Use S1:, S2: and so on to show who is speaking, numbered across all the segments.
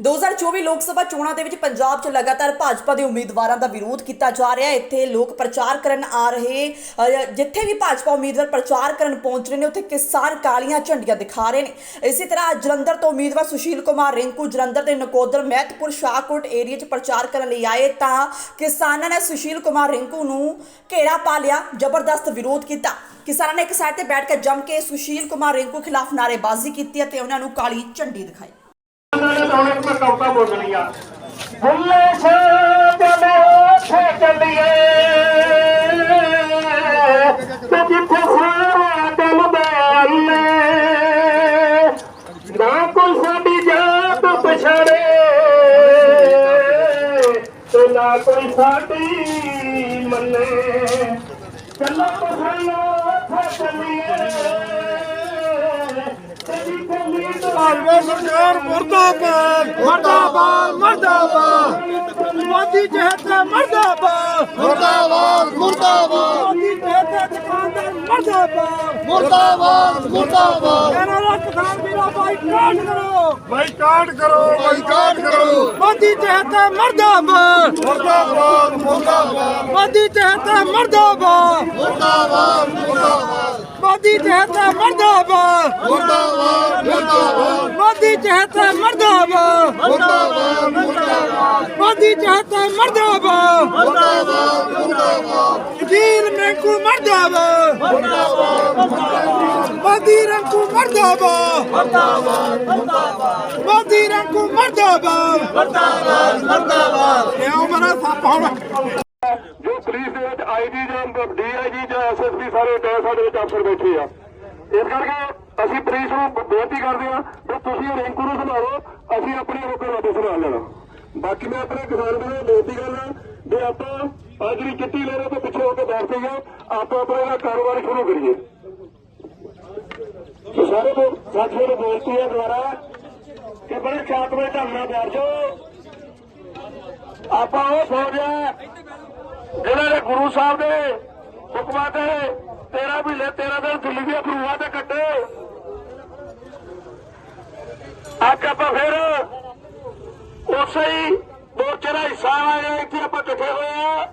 S1: 2024 ਲੋਕ ਸਭਾ ਚੋਣਾਂ ਦੇ ਵਿੱਚ ਪੰਜਾਬ 'ਚ ਲਗਾਤਾਰ ਭਾਜਪਾ ਦੇ ਉਮੀਦਵਾਰਾਂ ਦਾ ਵਿਰੋਧ ਕੀਤਾ ਜਾ ਰਿਹਾ ਹੈ। ਇੱਥੇ ਲੋਕ ਪ੍ਰਚਾਰ ਕਰਨ ਆ ਰਹੇ ਜਿੱਥੇ ਵੀ ਭਾਜਪਾ ਉਮੀਦਵਾਰ ਪ੍ਰਚਾਰ ਕਰਨ ਪਹੁੰਚ ਰਹੇ ਨੇ, ਉੱਥੇ ਕਿਸਾਨ ਕਾਲੀਆਂ ਝੰਡੀਆਂ ਦਿਖਾ ਰਹੇ ਨੇ। ਇਸੇ ਤਰ੍ਹਾਂ ਜਲੰਧਰ ਤੋਂ ਉਮੀਦਵਾਰ ਸੁਸ਼ੀਲ ਕੁਮਾਰ ਰਿੰਕੂ ਜਲੰਧਰ ਦੇ ਨਕੋਦਰ ਮਹਿਤਪੁਰ ਸ਼ਾਹਕੋਟ ਏਰੀਆ 'ਚ ਪ੍ਰਚਾਰ ਕਰਨ ਲਈ ਆਏ ਤਾਂ ਕਿਸਾਨਾਂ ਨੇ ਸੁਸ਼ੀਲ ਕੁਮਾਰ ਰਿੰਕੂ ਨੂੰ ਘੇਰਾ ਪਾ ਲਿਆ, ਜ਼ਬਰਦਸਤ ਵਿਰੋਧ ਕੀਤਾ। ਕਿਸਾਨਾਂ ਨੇ ਇੱਕ ਸਾਈਡ ਤੇ ਬੈਠ ਕੇ ਜੰਮ ਕੇ ਸੁਸ਼ੀਲ ਕੁਮਾਰ ਰਿੰਕੂ ਖਿਲਾਫ ਨਾਅਰੇਬਾਜ਼ੀ ਕੀਤੀ ਅਤੇ ਉਹਨਾਂ ਨੂੰ ਕਾਲੀ ਝੰਡੀ ਦਿਖਾਈ।
S2: ਉਹਨਾਂ ਮੈਂ ਕਵਿਤਾ ਬੋਲਣੀ ਆ ਬੁੱਲੇ ਸ਼ਾਹ ਉੱਥੇ ਚੱਲੀਏ ਤੇ ਜਿੱਥੇ ਸਾਰਾ ਦਿਲ ਬੈਲੇ ਨਾ ਕੋਈ ਸਾਡੀ ਜਾਤ ਪਛਾੜੇ ਤੇ ਨਾ ਕੋਈ ਸਾਡੀ ਮੰਨੇ ਚੱਲੋ ਪਛਾਣੋ ਉੱਥੇ ਚੱਲੀਏ।
S3: ਕਾਂਗਰਸ ਸਰਕਾਰ ਮੁਰਦਾਬਾਦ। ਮੁਰਦਾਬਾਦ ਮੁਰਦਾਬਾਦ। ਮੋਦੀ ਜਿਹਤਾ ਮੁਰਦਾਬਾਦ।
S4: ਮੁਰਦਾਬਾਦ ਮੁਰਦਾਬਾਦ।
S3: ਮੋਦੀ ਜਿਹਤਾ ਦੁਕਾਨਦਾਰ ਮੁਰਦਾਬਾਦ।
S4: ਮੁਰਦਾਬਾਦ ਮੁਰਦਾਬਾਦ।
S3: ਦਾ ਕਿਸਾਨ ਵੀਰਾ ਬਾਈਕਾਟ ਕਰੋ। ਬਾਈਕਾਟ ਕਰੋ
S4: ਬਾਈਕਾਟ ਕਰੋ।
S3: ਮੋਦੀ ਜਿਹਤਾ ਮੁਰਦਾਬਾਦ।
S4: ਮੁਰਦਾਬਾਦ ਮੁਰਦਾਬਾਦ।
S3: ਮੋਦੀ ਜਿਹਤਾ ਮੁਰਦਾਬਾਦ।
S4: ਮੁਰਦਾਬਾਦ ਮੁਰਦਾਬਾਦ।
S3: ਮੋਦੀ ਜਿਹਤਾ ਮੁਰਦਾਬਾਦ
S4: ਮੁਰਦਾਬਾਦ ਮੁਰਦਾਬਾਦ
S3: ਮੋਦੀ ਜਿਹਤਾ ਮੁਰਦਾਬਾਦ
S4: ਮੁਰਦਾਬਾਦ ਮੁਰਦਾਬਾਦ
S3: ਮੋਦੀ ਜਿਹਤਾ ਮੁਰਦਾਬਾਦ
S4: ਮੁਰਦਾਬਾਦ ਮੁਰਦਾਬਾਦ
S3: ਵਜ਼ੀਰ ਮੈਂਕੂ ਮਰਦਾਬਾਦ ਮੋਦੀ ਰੰਕੂ ਮਰਦਾਬਾਦ ਮੋਦੀ ਰੰਕੂ ਮਰਦਾਬਾਦ ਮਰਦਾਬਾਦ ਮਰਦਾਬਾਦ ਇਹ ਮੇਰਾ ਸੱਪ
S2: ਪੁਲਿਸ ਦੇ ਵਿੱਚ ਆਈਜੀ ਜਾਂ ਡੀਆਈਜੀ ਜਾਂ ਐਸਐਸਪੀ ਸਾਰੇ ਟੈਸ ਸਾਡੇ ਵਿੱਚ ਅਫਸਰ ਬੈਠੇ ਆ। ਇਸ ਕਰਕੇ ਅਸੀਂ ਪੁਲਿਸ ਨੂੰ ਬੇਨਤੀ ਕਰਦੇ ਆ ਕਿ ਤੁਸੀਂ ਰਿੰਕੂ ਨੂੰ ਸੰਭਾਲੋ, ਅਸੀਂ ਆਪਣੇ ਲੋਕਾਂ ਨੂੰ ਸੰਭਾਲ ਲੈਣਾ। ਬਾਕੀ ਮੈਂ ਆਪਣੇ ਕਿਸਾਨ ਵੀਰਾਂ ਨੂੰ ਬੇਨਤੀ ਕਰਦਾ ਵੀ ਆਪਾਂ ਆਹ ਜਿਹੜੀ ਚਿੱਟੀ ਲੈ ਤੋਂ ਪਿੱਛੇ ਹੋ ਕੇ ਬੈਠ ਗਏ ਆਪਾਂ ਆਪਣਾ ਇਹਦਾ ਕਾਰੋਬਾਰ ਸ਼ੁਰੂ ਕਰੀਏ। ਸੋ ਸਾਰੇ ਤੋਂ ਸਾਥੀਆਂ ਨੂੰ ਬੇਨਤੀ ਹੈ ਦੁਆਰਾ ਕਿ ਬੜੇ ਸ਼ਾਂਤਮਈ ਢੰਗ ਨਾਲ ਬੈਠ ਜਾਓ। ਆਪਾਂ ਉਹ ਫੌਜ ਹੈ ਜਿਹੜਾ ਗੁਰੂ ਸਾਹਿਬ ਦੇ ਹੁਕਮਾਂ ਤੇ ਤੇਰਾ ਵੀ ਲੈ ਤੇਰਾ ਦਿਨ ਦਿੱਲੀ ਦੀਆਂ ਬਰੂਹਾਂ ਤੇ ਕੱਟੇ। ਅੱਜ ਆਪਾਂ ਫਿਰ ਉਸੇ ਹੀ ਮੋਰਚੇ ਦਾ ਹਿੱਸਾ ਆਏ ਇੱਥੇ ਆਪਾਂ ਇਕੱਠੇ ਹੋਏ ਆ।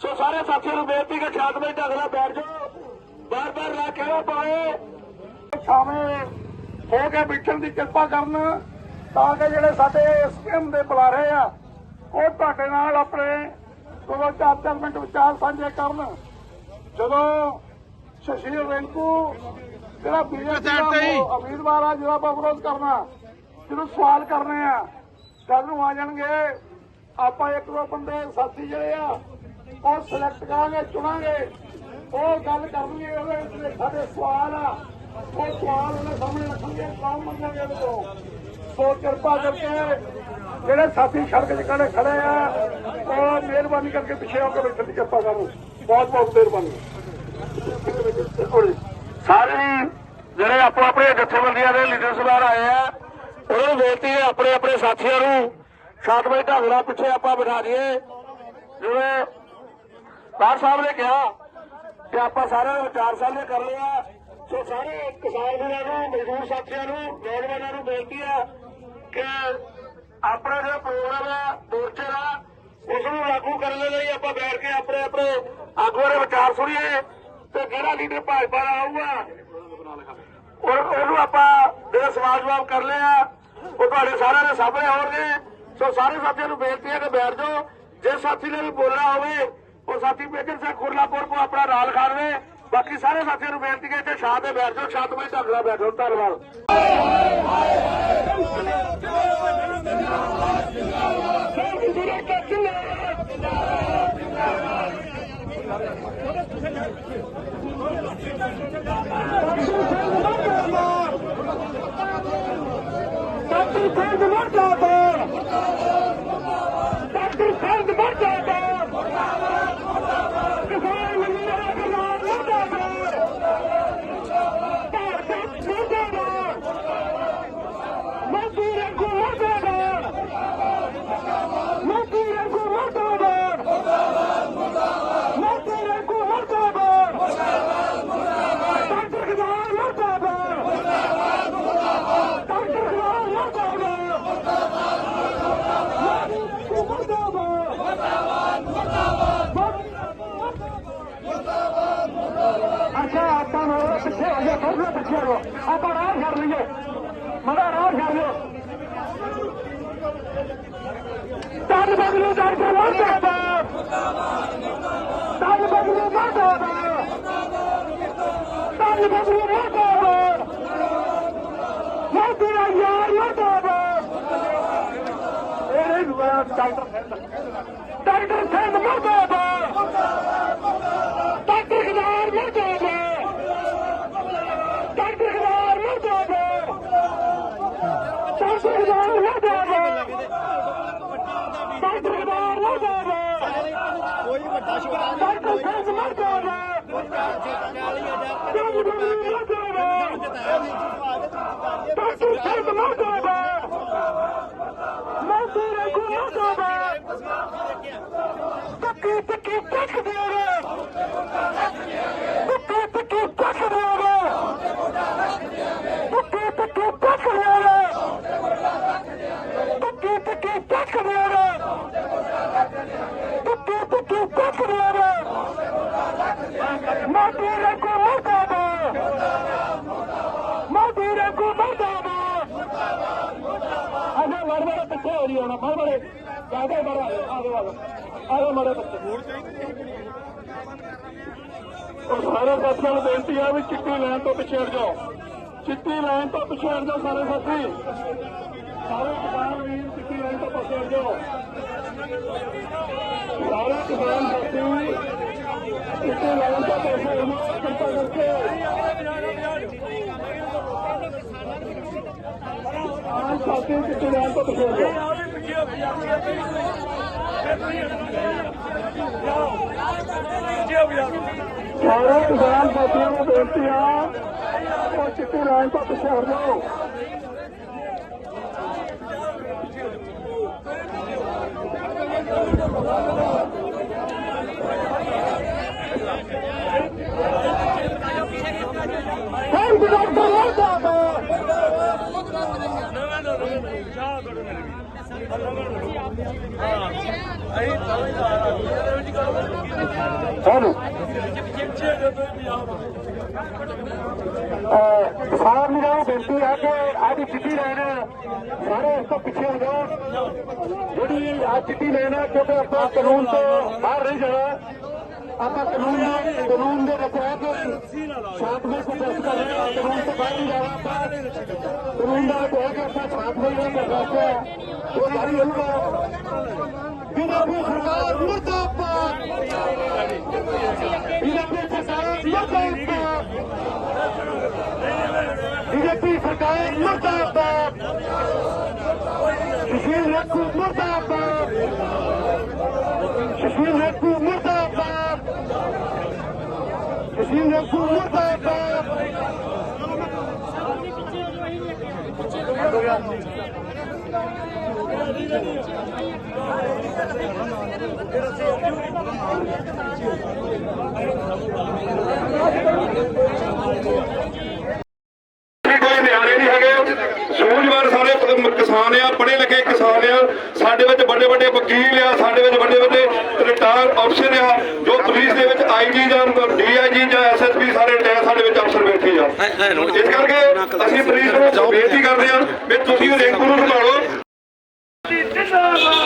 S2: ਸੋ ਸਾਰੇ ਸਾਥੀਆਂ ਨੂੰ ਬੇਨਤੀ ਕਿ ਸ਼ਾਂਤਮਈ ਢੰਗ ਨਾਲ ਬੈਠ ਜਾਓ। ਬਾਰ ਬਾਰ ਨਾ ਕਹਿਣਾ ਪਾਏ ਛਾਵੇਂ ਹੋ ਕੇ ਬੈਠਣ ਦੀ ਕਿਰਪਾ ਕਰਨ ਤਾਂ ਕਿ ਜਿਹੜੇ ਸਾਡੇ ਸਕੀਮ ਦੇ ਬੁਲਾਰੇ ਆ, ਉਹ ਤੁਹਾਡੇ ਨਾਲ ਆਪਣੇ ਕੋਲੋਂ ਚਾਰ ਚਾਰ ਮਿੰਟ ਵਿਚਾਰ ਸਾਂਝੇ ਕਰਨ। ਜਦੋਂ ਸ਼ਸ਼ੀਰ ਰਿੰਕੂ ਜਿਹੜਾ ਬੀਜੇਪੀ ਦਾ ਉਮੀਦਵਾਰ ਆ ਜਿਹੜਾ ਆਪਾਂ ਵਿਰੋਧ ਕਰਨਾ ਜਦੋਂ ਸਵਾਲ ਕਰਨੇ ਆ ਕੱਲ ਨੂੰ ਆ ਜਾਣਗੇ ਆਪਾਂ ਇੱਕ ਦੋ ਬੰਦੇ ਸਾਥੀ ਜਿਹੜੇ ਆ ਉਹ ਸਿਲੈਕਟ ਕਰਾਂਗੇ ਚੁਣਾਂਗੇ। ਉਹ ਗੱਲ ਕਰਨਗੇ ਉਹਦੇ ਵਿੱਚ ਸਾਡੇ ਸਵਾਲ ਆ। ਉਹ ਸਵਾਲ ਉਹਦੇ ਸਾਹਮਣੇ ਰੱਖਣਗੇ ਕੌਣ ਮੰਗਣਗੇ ਉਹਦੇ ਤੋਂ? ਸੋ ਕਿਰਪਾ ਕਰਕੇ ਜਿਹੜੇ ਸਾਥੀ ਸੜਕ 'ਚ ਖੜੇ ਖੜੇ ਆ ਉਹ ਮਿਹਰਬਾਨੀ ਕਰਕੇ ਪਿੱਛੇ ਹੋ ਕੇ ਬੈਠਣ ਦੀ ਕਿਰਪਾ ਕਰੋ। ਬਹੁਤ ਬਹੁਤ ਮਿਹਰਬਾਨੀ। ਸਾਰੇ ਜਿਹੜੇ ਆਪੋ ਆਪਣੇ ਜਥੇਬੰਦੀਆਂ ਦੇ ਲੀਡਰ ਸਭਾਰ ਆਏ ਆ, ਉਹਨਾਂ ਨੂੰ ਬੇਨਤੀ ਹੈ ਆਪਣੇ ਆਪਣੇ ਸਾਥੀਆਂ ਨੂੰ ਸ਼ਾਂਤਮਈ ਢੰਗ ਨਾਲ ਪਿੱਛੇ ਆਪਾਂ ਬਿਠਾ ਦਈਏ। ਜਿਵੇਂ ਬਾਰ ਸਾਹਿਬ ਨੇ ਕਿਹਾ ਕਿ ਆਪਾਂ ਸਾਰਿਆਂ ਨੂੰ ਚਾਰ ਸਾਲ ਦੇ ਕਰ ਲਿਆ। ਸੋ ਸਾਰੇ ਕਿਸਾਨ ਵੀਰਾਂ ਨੂੰ, ਮਜ਼ਦੂਰ ਸਾਥੀਆਂ ਨੂੰ, ਨੌਜਵਾਨਾਂ ਨੂੰ ਬੇਨਤੀ ਹੈ ਕਿ ਆਪਣਾ ਜਿਹੜਾ ਪ੍ਰੋਗਰਾਮ ਹੈ ਮੋਰਚੇ ਦਾ, ਉਸ ਨੂੰ ਲਾਗੂ ਕਰਨ ਦੇ ਲਈ ਆਪਾਂ ਬੈਠ ਕੇ ਆਪਣੇ ਆਪਣੇ ਆਗੂਆਂ ਦੇ ਵਿਚਾਰ ਸੁਣੀਏ ਤੇ ਜਿਹੜਾ ਲੀਡਰ ਭਾਜਪਾ ਦਾ ਆਊਗਾ ਔਰ ਉਹਨੂੰ ਆਪਾਂ ਜਿਹੜਾ ਸਵਾਲ ਜਵਾਬ ਕਰ ਲਿਆ ਉਹ ਤੁਹਾਡੇ ਸਾਰਿਆਂ ਦੇ ਸਾਹਮਣੇ ਹੋਣਗੇ ਸੋ ਸਾਰੇ ਸਾਥੀਆਂ ਨੂੰ ਬੇਨਤੀ ਹੈ ਕਿ ਬੈਠ ਜਾਓ। ਜੇ ਸਾਥੀ ਨੇ ਵੀ ਬੋਲਣਾ ਹੋਵੇ, ਉਹ ਸਾਥੀ ਮੇਜਰ ਸਿੰਘ ਖੁਰਲਾਪੁਰ ਕੋ ਆਪਣਾ ਨਾਲ ਲਿਖਾ ਬਾਕੀ ਸਾਰੇ ਸਾਥੀਆਂ ਨੂੰ ਬੇਨਤੀ ਹੈ ਇੱਥੇ ਸ਼ਾਂਤ ਤੇ ਬੈਠ ਜਾਓ ਸ਼ਾਂਤਮਈ ਢੰਗ ਨਾਲ ਬੈਠੋ ਧੰਨਵਾਦ। ਡਾਕਟਰ ਸਿੰਘ ਮਰਦਾਬਾਦ ਡਾਕਟਰ ਸਿੰਘ ਮਰਦਾਬਾਦ ਕਿਸਾਨ ਮਜ਼ਦੂਰਾਂ ਦੇ ਨਾਲ ਮਰਦਾਬਾਦ ਭਾਰਤ ਮਰਦਾਬਾਦ ਮਜ਼ਦੂਰਾਂ ਕੋ ਮਰਦਾਬਾਦ ਮਜ਼ਦੂਰਾਂ ਕੋ ਮਰਦਾਬਾਦ ਮਜ਼ਦੂਰਾਂ ਕੋ ਮਰਦਾਬਾਦ ਡਾਕਟਰ ਪਿੱਛੇ ਆਪਾਂ ਰਾਹ ਛੱਡ ਲਈਏ। ਮੜਾ ਰਾਹ ਛੱਡ ਲਿਓ। ਤਨ ਬਦਲੂ ਡਾਕਟਰ ਮੁਰਦਾਬਾਦ ਤਨ ਬਦਲੂ। ਮੁਰਦਾਬਾਦ ਤਨ ਬਦਲੂ। ਮੁਰਦਾਬਾਦ ਮੈਂ ਤੇਰਾ ਯਾਰ ਮੁਰਦਾਬਾਦ ਇਹ ਦੁਆ ਡਾਕਟਰ ਡਾਕਟਰ ਸਿੰਘ ਮੁਰਦਾਬਾਦ ਡਾਕਟਰ ਖਿਲਾਰ ਮੁਰਦਾਬਾਦ ਡਾਕਟਰ ਖਿਲਾਰ ਮੁਰਦਾਬਾਦ ਡਾਕਟਰ ਖਿਲਾਰ ਮੁਰਦਾਬਾਦ ਡਾਕਟਰ ਖਿਲਾਰ ਮੁਰਦਾਬਾਦ
S3: ਕੋਈ ਵੱਡਾ ਸ਼ੁਕਰਾਨਾ
S2: ਡਾਕਟਰ ਸਿੰਘ ਮੁਰਦਾਬਾਦ ਡਾਕਟਰ ਮੁਰਦਾਬਾਦ ਡਾਕਟਰ ਸਿੰਘ ਮੁਰਦਾਬਾਦ ਮੈਂ ਤੇਰੇ ਕੋਲ ਮੁਰਦਾਬਾਦ ਟੱਕੀ ਟੱਕੀ ਟੱਕ ਦਿਓਗੇ ਟੱਕੀ ਟੱਕੀ ਟੱਕ ਦਿਓਗੇ ਟੱਕੀ ਟੱਕੀ ਟੱਕ ਦਿਓਗੇ ਟੱਕੀ ਟੱਕੀ ਟੱਕ ਦਿਓਗੇ ਟੱਕੀ ਟੱਕੀ ਟੱਕ ਦਿਓਗੇ ਮੈਂ ਤੇਰੇ ਕੋਲ ਮੁਰਦਾਬਾਦ ਮੈਂ ਤੇਰੇ ਕੋਲ ਮੁਰਦਾਬਾਦ ਅਜੇ ਮੜ ਮੜ ਪਿੱਛੇ ਹੋ ਰਹੀ ਹੋਣਾ ਮੜ ਮੜ ਜ਼ਿਆਦਾ ਬੜਾ ਆਗੇ ਵਾਲਾ ਆਗੇ ਮੜੇ ਪਿੱਛੇ ਉਹ ਸਾਰੇ ਸਾਥੀਆਂ ਨੂੰ ਬੇਨਤੀ ਆ ਵੀ ਚਿੱਟੀ ਲਾਈਨ ਤੋਂ ਪਿੱਛੇ ਹਟ ਜਾਓ। ਚਿੱਟੀ ਲਾਈਨ ਤੋਂ ਪਿੱਛੇ ਹਟ ਜਾਓ ਸਾਰੇ ਸਾਥੀ। ਸਾਰੇ ਕਿਸਾਨ ਵੀਰ, ਚਿੱਟੀ ਲਾਈਨ ਤੋਂ ਪਿੱਛੇ ਹਟ ਜਾਓ। ਸਾਰੇ ਕਿਸਾਨ ਸਾਥੀ, ਚਿੱਟੀ ਲਾਈਨ ਤੋਂ ਪਿੱਛੇ ਹਟ ਜਾਓ। ਕਿਰਪਾ ਕਰਕੇ ਆਹ ਸਾਥੀ ਚਿੱਟੀ ਲਾਈਨ ਤੋਂ ਪਿੱਛੇ ਹਟ ਜਾਓ ਸਾਰੇ ਕਿਸਾਨ ਸਾਥੀਆਂ ਨੂੰ ਬੇਨਤੀ ਆ ਉਹ ਚਿੱਟੀ ਲਾਈਨ ਤੋਂ ਪਿੱਛੇ ਹਟ ਜਾਓ Hey, Dr. Hello. ਕਿਸਾਨ ਵੀਰਾਂ ਬੇਨਤੀ ਹੈ ਕਿ ਆਹ ਚਿੱਟੀ ਲਾਈਨ ਸਾਰੇ ਇਸ ਤੋਂ ਪਿੱਛੇ ਹੋ ਜਾਓ। ਜਿਹੜੀ ਅੱਜ ਚਿੱਟੀ ਲਾਈਨ ਹੈ, ਕਿਉਂਕਿ ਆਪਾਂ ਕਾਨੂੰਨ ਤੋਂ ਬਾਹਰ ਨਹੀਂ ਜਾਣਾ। ਆਪਾਂ ਕਾਨੂੰਨ ਦੇ ਕਾਨੂੰਨ ਦੇ ਵਿੱਚ ਹੈ ਕਿ ਸ਼ਾਂਤਮਈ ਪ੍ਰੋਟੈਸਟ ਕਰਨਾ ਹੈ, ਕਾਨੂੰਨ ਤੋਂ ਬਾਹਰ ਨਹੀਂ ਜਾਣਾ ਆਪਾਂ। ਕਾਨੂੰਨ ਦਾ ਵਿੱਚ ਆਪਾਂ ਸ਼ਾਂਤਮਈ ਦਾ ਪ੍ਰੋਟੈਸਟ ਹੈ ਉਹ ਜਾਰੀ ਹੋਊਗਾ ਬੀਜੇਪੀ ਸਰਕਾਰ ਮੁਰਦਾਬਾਦ ਬੀਜੇਪੀ ਸਰਕਾਰ ਮੁਰਦਾਬਾਦ ਬੀਜੇਪੀ ਸਰਕਾਰ
S5: ਕਿਸਾਨ ਆ ਪੜ੍ਹੇ ਲਿਖੇ ਕਿਸਾਨ ਆ। ਸਾਡੇ ਵਿੱਚ ਵੱਡੇ ਵੱਡੇ ਵਕੀਲ ਆ ਸਾਡੇ ਵਿੱਚ ਵੱਡੇ ਵੱਡੇ ਰਿਟਾਇਰ ਅਫਸਰ ਆ ਜੋ ਪੁਲਿਸ ਦੇ ਵਿੱਚ ਆਈਜੀ ਜਾਂ ਡੀਆਈਜੀ ਜਾਂ ਐਸਐਸਪੀ ਸਾਰੇ ਰਿਟਾਇਰ ਸਾਡੇ ਵਿੱਚ ਅਫਸਰ ਬੈਠੇ ਆ। ਇਸ ਕਰਕੇ ਅਸੀਂ ਪੁਲਿਸ ਨੂੰ ਬੇਨਤੀ ਕਰਦੇ ਆ ਵੀ ਤੁਸੀਂ ਰਿੰਕੂ ਨੂੰ ਸੰਭਾਲੋ।
S2: Bye.